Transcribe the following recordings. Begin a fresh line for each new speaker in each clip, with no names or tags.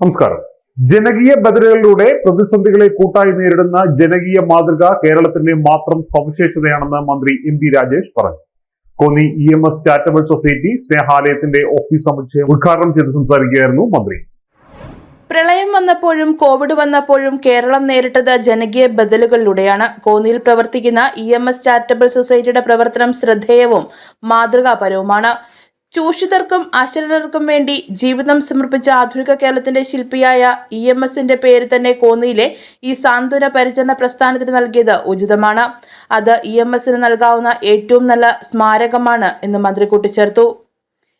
നമസ്കാരം. ജനകീയ ബദലുകളിലൂടെ പ്രതിസന്ധികളെ കൂട്ടായി നേരിടുന്ന ജനകീയ മാതൃക കേരളത്തിന്റെ മാത്രം സവിശേഷതയാണെന്ന് മന്ത്രി എം പി രാജേഷ് പറഞ്ഞു. Konni E M S charitable society സ്നേഹാലയത്തിന്റെ office സമുച്ചയം ഉദ്ഘാടനം ചെയ്ത് സംസാരിക്കുകയായിരുന്നു മന്ത്രി.
പ്രളയം വന്നപ്പോഴും കോവിഡ് വന്നപ്പോഴും കേരളം നേരിട്ടത് ജനകീയ ബദലുകളിലൂടെയാണ്. കോന്നിയിൽ പ്രവർത്തിക്കുന്ന ഇ എം എസ് ചാരിറ്റബിൾ സൊസൈറ്റിയുടെ പ്രവർത്തനം ശ്രദ്ധേയവും മാതൃകാപരവുമാണ്. ചൂഷിതർക്കും അശരണർക്കും വേണ്ടി ജീവിതം സമർപ്പിച്ച ആധുനിക കേരളത്തിന്റെ ശില്പിയായ ഇ എം എസിന്റെ പേര് തന്നെ കോന്നിയിലെ ഈ സാന്ത്വന പരിചരണ പ്രസ്ഥാനത്തിന് നൽകിയത് ഉചിതമാണ്. അത് ഇ എം എസിന് നൽകാവുന്ന ഏറ്റവും നല്ല സ്മാരകമാണ് എന്ന് മന്ത്രി കൂട്ടിച്ചേർത്തു.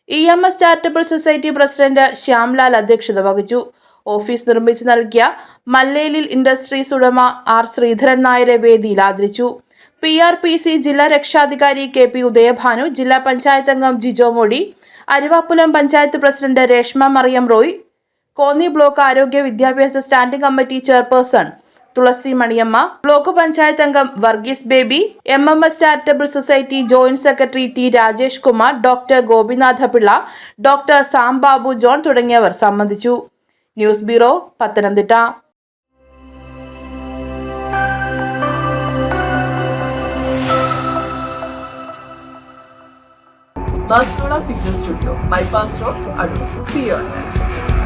E M S charitable society president Shyamlal അധ്യക്ഷത വഹിച്ചു. ഓഫീസ് നിർമ്മിച്ചു നൽകിയ മല്ലേലിൽ ഇൻഡസ്ട്രീസ് ഉടമ ആർ ശ്രീധരൻ നായരെ വേദിയിൽ ആദരിച്ചു. പി ആർ പി സി ജില്ലാ രക്ഷാധികാരി കെ പി ഉദയഭാനു ജില്ലാ പഞ്ചായത്ത് അംഗം ജിജോ മോഡി അരുവാപ്പുലം പഞ്ചായത്ത് പ്രസിഡന്റ് രേഷ്മ മറിയം റോയ് കോന്നി ബ്ലോക്ക് ആരോഗ്യ വിദ്യാഭ്യാസ standing committee chairperson Thulasi Maniyamma block panchayat അംഗം Varghese Baby M M S charitable society joint secretary T Rajesh Kumar doctor Gopinatha Pillai doctor Sam Babu John തുടങ്ങിയവർ സംബന്ധിച്ചു. News bureau Pathanamthitta.
Basrora Fitness Studio, Bypass Road, Adu. See you.